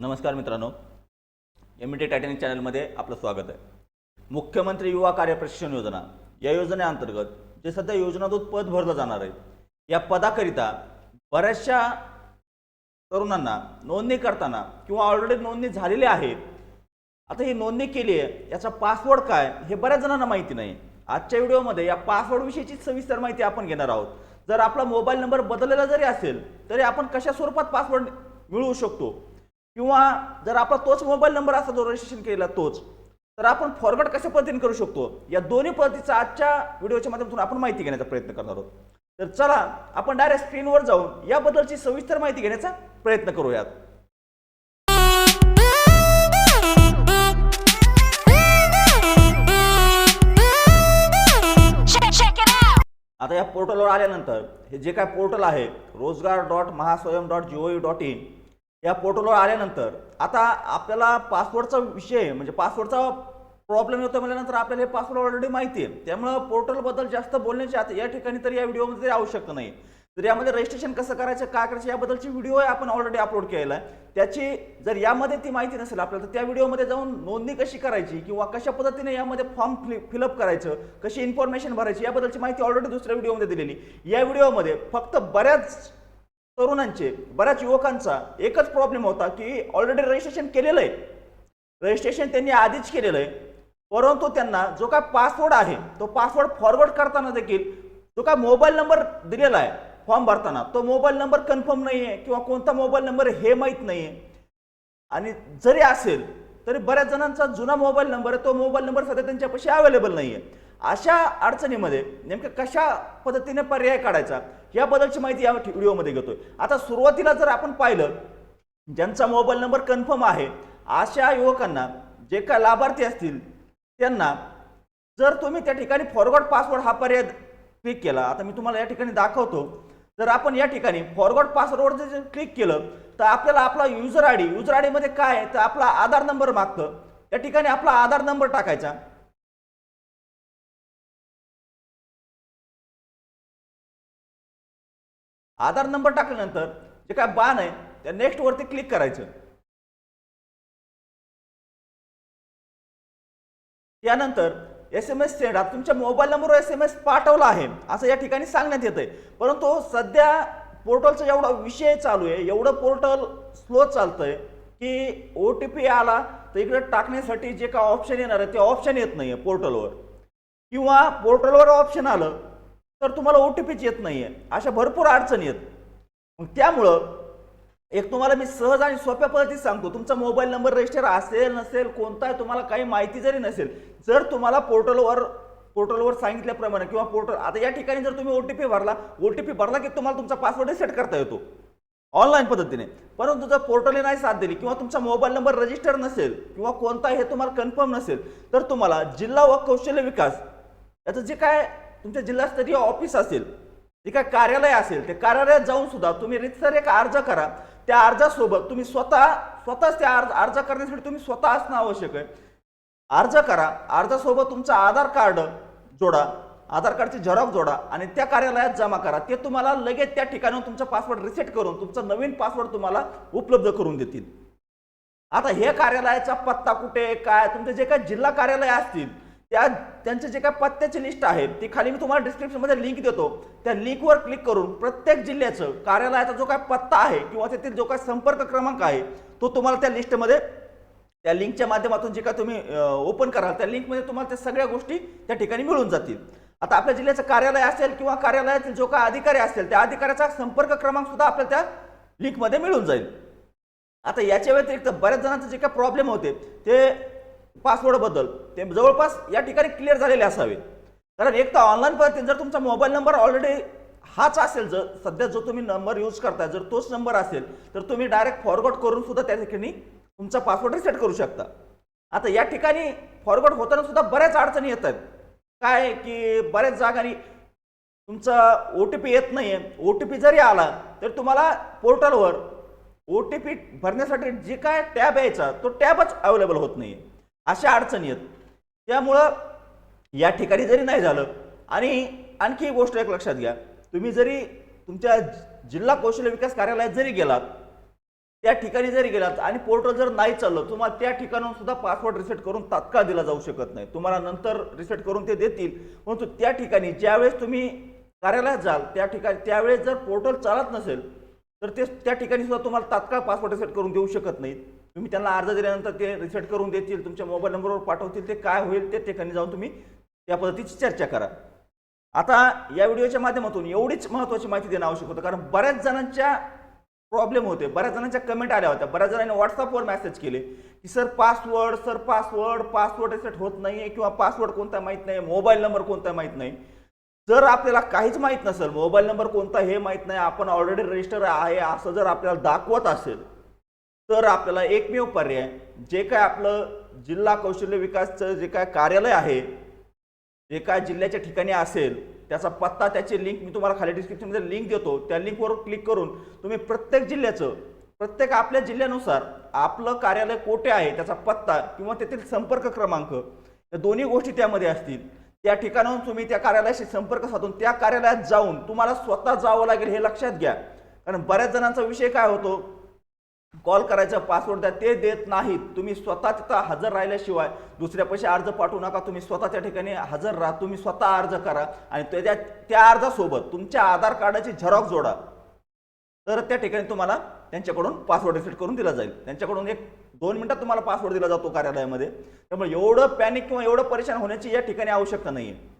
नमस्कार मित्रांनो. M T Titanic चॅनलमध्ये आपलं स्वागत आहे. मुख्यमंत्री युवा कार्य प्रशिक्षण योजना. या योजनेअंतर्गत जे सध्या योजनातून पद भरलं जाणार आहे या पदाकरिता बऱ्याचशा तरुणांना नोंदणी करताना किंवा ऑलरेडी नोंदणी झालेली आहे आता ही नोंदणी केली आहे याचा पासवर्ड काय हे बऱ्याच जणांना माहिती नाही. आजच्या व्हिडिओमध्ये या पासवर्डविषयीची सविस्तर माहिती आपण घेणार आहोत. जर आपला मोबाईल नंबर बदललेला जरी असेल तरी आपण कशा स्वरूपात पासवर्ड मिळवू शकतो? किंवा जर आपला तोच मोबाईल नंबर असा जो रजिस्ट्रेशन केलेला तोच तर आपण फॉरवर्ड कशा पद्धतीने करू शकतो? या दोन्ही पद्धतीचा आजच्या व्हिडिओच्या माध्यमातून आपण माहिती घेण्याचा प्रयत्न करणार आहोत. तर चला आपण डायरेक्ट स्क्रीनवर जाऊन याबद्दलची सविस्तर माहिती घेण्याचा प्रयत्न करूयात. आता या पोर्टलवर आल्यानंतर हे जे काय पोर्टल आहे रोजगार dot Mahaswayam dot G O dot in या पोर्टलवर आल्यानंतर आता आपल्याला पासवर्डचा विषय म्हणजे पासवर्डचा प्रॉब्लेम येतो म्हटल्यानंतर आपल्याला हे पासवर्ड ऑलरेडी माहिती आहे. त्यामुळं पोर्टलबद्दल जास्त बोलण्याची आता या ठिकाणी तरी या व्हिडिओमध्ये तरी आवश्यकता नाही. तर यामध्ये रजिस्ट्रेशन कसं करायचं काय करायचं याबद्दलची व्हिडिओ आपण ऑलरेडी अपलोड केलेला आहे. त्याची जर यामध्ये ती माहिती नसेल आपल्याला तर त्या व्हिडिओमध्ये जाऊन नोंदणी कशी करायची किंवा कशा पद्धतीने यामध्ये फॉर्म फिलअप करायचं कशी इन्फॉर्मेशन भरायची याबद्दलची माहिती ऑलरेडी दुसऱ्या व्हिडिओमध्ये दिलेली. या व्हिडिओमध्ये फक्त बऱ्याच तरुणांचे बऱ्याच युवकांचा एकच प्रॉब्लेम होता की ऑलरेडी रजिस्ट्रेशन केलेलं आहे. रजिस्ट्रेशन त्यांनी आधीच केलेलं आहे. परंतु त्यांना जो काय पासवर्ड आहे तो पासवर्ड फॉरवर्ड करताना देखील जो काय मोबाईल नंबर दिलेला आहे फॉर्म भरताना तो मोबाईल नंबर कन्फर्म नाही आहे किंवा कोणता मोबाईल नंबर हे माहीत नाही आहे आणि जरी असेल तरी बऱ्याच जणांचा जुना मोबाईल नंबर आहे तो मोबाईल नंबर सध्या त्यांच्यापाशी अवेलेबल नाही आहे अशा अडचणीमध्ये नेमकं कशा पद्धतीने पर्याय काढायचा याबद्दलची माहिती या व्हिडिओमध्ये घेतोय. आता सुरुवातीला जर आपण पाहिलं ज्यांचा मोबाईल नंबर कन्फर्म आहे अशा युवकांना जे काय लाभार्थी असतील त्यांना जर तुम्ही त्या ठिकाणी फॉरवर्ड पासवर्ड हा पर्याय क्लिक केला आता मी तुम्हाला या ठिकाणी दाखवतो. जर आपण या ठिकाणी फॉरवर्ड पासवर्डवर जर क्लिक केलं तर आपल्याला आपला user I D user I डीमध्ये काय आहे तर आपला आधार नंबर मागतं. त्या ठिकाणी आपला आधार नंबर टाकायचा. आधार नंबर टाकल्यानंतर जे काय बाण आहे त्या नेक्स्ट वरती क्लिक करायचं. त्यानंतर एस एम एस सेंड तुमच्या मोबाईल नंबरवर एस एम एस पाठवला आहे. असं या ठिकाणी सांगण्यात येत आहे परंतु सध्या पोर्टलचा एवढा विषय चालू आहे एवढं पोर्टल स्लो चालतंय की ओ टी पी आला तर इकडे टाकण्यासाठी जे काय ऑप्शन येणार आहे ते ऑप्शन येत नाही आहे पोर्टलवर किंवा पोर्टलवर ऑप्शन आलं तर तुम्हाला ओ टी पीच येत नाही आहे अशा भरपूर अडचणी आहेत. मग त्यामुळं एक तुम्हाला मी सहज आणि सोप्या पद्धतीत सांगतो तुमचा मोबाईल नंबर रजिस्टर असेल नसेल कोणता तुम्हाला काही माहिती जरी नसेल जर तुम्हाला पोर्टलवर पोर्टलवर सांगितल्याप्रमाणे किंवा पोर्टल आता या ठिकाणी जर तुम्ही ओ टी पी भरला ओ टी पी भरला की तुम्हाला तुमचा पासवर्ड सेट करता येतो. ऑनलाईन पद्धतीने. परंतु जर पोर्टलने नाही साथ दिली किंवा तुमचा मोबाईल नंबर रजिस्टर नसेल किंवा कोणता हे तुम्हाला कन्फर्म नसेल तर तुम्हाला जिल्हा व कौशल्य विकास याचं जे काय तुमच्या जिल्हास्तरीय ऑफिस असेल जे काय कार्यालय असेल ते कार्यालयात जाऊन सुद्धा तुम्ही रितसर एक अर्ज करा. त्या अर्जासोबत तुम्ही स्वतः स्वतःच त्या अर्ज अर्ज करण्यासाठी तुम्ही स्वतः असणं आवश्यक आहे. अर्ज करा अर्जासोबत तुमचं आधार कार्ड जोडा आधार कार्डची झेरॉक्स जोडा आणि त्या कार्यालयात जमा करा. ते तुम्हाला लगेच त्या ठिकाणी तुमचा पासवर्ड रिसेट करून तुमचा नवीन पासवर्ड तुम्हाला उपलब्ध करून देतील. आता हे कार्यालयाचा पत्ता कुठे काय तुमचे जे काय जिल्हा कार्यालय असतील त्या त्यांचे जे काय पत्त्याची लिस्ट आहे ती खाली मी तुम्हाला डिस्क्रिप्शनमध्ये लिंक देतो. त्या लिंकवर क्लिक करून प्रत्येक जिल्ह्याचं कार्यालयाचा जो काय पत्ता आहे किंवा तेथील जो काय संपर्क क्रमांक आहे तो तुम्हाला त्या लिस्टमध्ये त्या लिंकच्या माध्यमातून जे काय तुम्ही ओपन कराल त्या लिंकमध्ये तुम्हाला त्या सगळ्या गोष्टी त्या ठिकाणी मिळून जातील. आता आपल्या जिल्ह्याचं कार्यालय असेल किंवा कार्यालयातील जो काय अधिकारी असेल त्या अधिकाऱ्याचा संपर्क क्रमांक सुद्धा आपल्याला त्या लिंकमध्ये मिळून जाईल. आता याच्या व्यतिरिक्त बऱ्याच जणांचे जे काय प्रॉब्लेम होते ते पासवर्डबद्दल ते जवळपास या ठिकाणी क्लिअर झालेले असावे. कारण एक तर ऑनलाईन पद्धतीने जर तुमचा मोबाईल नंबर ऑलरेडी हाच असेल जर सध्या जो तुम्ही नंबर यूज करताय जर तोच नंबर असेल तर तुम्ही डायरेक्ट फॉरवर्ड करून सुद्धा त्या ठिकाणी तुमचा पासवर्ड रिसेट करू शकता. आता या ठिकाणी फॉरवर्ड होताना सुद्धा बऱ्याच अडचणी येत आहेत काय की बऱ्याच जागांनी तुमचा ओ टी पी येत नाही आहे ओ टी पी जरी आला तर तुम्हाला पोर्टलवर ओ टी पी भरण्यासाठी जे काय टॅब यायचा तो टॅबच अवेलेबल होत नाही आहे अशा अडचणी आहेत. त्यामुळं या ठिकाणी जरी नाही झालं आणि आणखी एक गोष्ट एक लक्षात घ्या. तुम्ही जरी तुमच्या जिल्हा कौशल्य विकास कार्यालयात जरी गेलात त्या ठिकाणी जरी गेलात आणि पोर्टल जर नाही चाललं तुम्हाला त्या ठिकाणाहून सुद्धा पासवर्ड रिसेट करून तात्काळ दिला जाऊ शकत नाही. तुम्हाला नंतर रिसेट करून ते देतील. परंतु त्या ठिकाणी ज्यावेळेस तुम्ही कार्यालयात जाल त्या ठिकाणी त्यावेळेस जर पोर्टल चालत नसेल तर ते त्या ठिकाणी सुद्धा तुम्हाला तात्काळ पासवर्ड रिसेट करून देऊ शकत नाहीत. तुम्ही त्यांना अर्ज दिल्यानंतर ते रिसेट करून देतील तुमच्या मोबाईल नंबरवर पाठवतील ते काय होईल ते ठिकाणी जाऊन तुम्ही त्या पद्धतीची चर्चा करा. आता या व्हिडिओच्या माध्यमातून एवढीच महत्त्वाची माहिती देणं आवश्यक होतं कारण बऱ्याच जणांच्या प्रॉब्लेम होते बऱ्याच जणांच्या कमेंट आल्या होत्या. बऱ्याच जणांनी व्हॉट्सअपवर मेसेज केले की sir password sir password password reset होत नाही किंवा पासवर्ड कोणता माहीत नाही मोबाईल नंबर कोणता माहीत नाही. जर आपल्याला काहीच माहीत नसेल मोबाईल नंबर कोणता हे माहीत नाही आपण ऑलरेडी रजिस्टर आहे असं जर आपल्याला दाखवत असेल तर आपल्याला एकमेव पर्याय जे काय आपलं जिल्हा कौशल्य विकासचं जे काय कार्यालय आहे जे काय जिल्ह्याच्या ठिकाणी असेल त्याचा पत्ता त्याची लिंक मी तुम्हाला खाली डिस्क्रिप्शनमध्ये लिंक देतो. त्या लिंकवर क्लिक करून तुम्ही प्रत्येक जिल्ह्याचं प्रत्येक आपल्या जिल्ह्यानुसार आपलं कार्यालय कोठे आहे त्याचा पत्ता किंवा तेथील संपर्क क्रमांक या दोन्ही गोष्टी त्यामध्ये असतील. त्या ठिकाणाहून तुम्ही त्या कार्यालयाशी संपर्क साधून त्या कार्यालयात जाऊन तुम्हाला स्वतः जावं लागेल हे लक्षात घ्या. कारण बऱ्याच जणांचा विषय काय होतो कॉल करायचा पासवर्ड द्या ते देत नाहीत. तुम्ही स्वतः तिथं हजर राहिल्याशिवाय दुसऱ्या पैसे अर्ज पाठवू नका. तुम्ही स्वतःच्या ठिकाणी हजर राहा. तुम्ही स्वतः अर्ज करा आणि त्याच्या त्या अर्जासोबत तुमच्या आधार कार्डाची झेरॉक्स जोडा. तर त्या ठिकाणी तुम्हाला त्यांच्याकडून पासवर्ड रिसेट करून दिला जाईल. त्यांच्याकडून एक दोन मिनटात तुम्हाला पासवर्ड दिला जातो कार्यालयामध्ये. त्यामुळे एवढं पॅनिक किंवा एवढं परेशान होण्याची या ठिकाणी आवश्यकता नाही आहे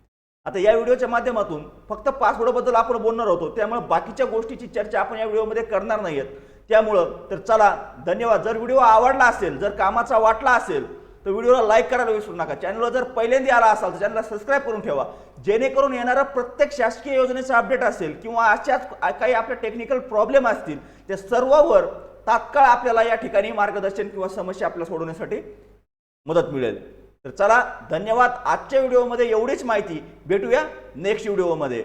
आता या व्हिडिओच्या माध्यमातून फक्त पासवर्डबद्दल आपण बोलणार होतो. त्यामुळे बाकीच्या गोष्टीची चर्चा आपण या व्हिडिओमध्ये करणार नाही आहेत त्यामुळं तर चला धन्यवाद. जर व्हिडिओ आवडला असेल जर कामाचा वाटला असेल तर व्हिडिओला लाईक करायला विसरू नका. चॅनलला जर पहिल्यांदा आला असाल तर चॅनलला सबस्क्राईब करून ठेवा. जेणेकरून येणारा प्रत्येक शासकीय योजनेचा अपडेट असेल किंवा अशाच काही आपल्या टेक्निकल प्रॉब्लेम असतील त्या सर्ववर तात्काळ आपल्याला या ठिकाणी मार्गदर्शन किंवा समस्या आपल्याला सोडवण्यासाठी मदत मिळेल. तर चला धन्यवाद. आजच्या व्हिडिओमध्ये एवढीच माहिती. भेटूया नेक्स्ट व्हिडिओमध्ये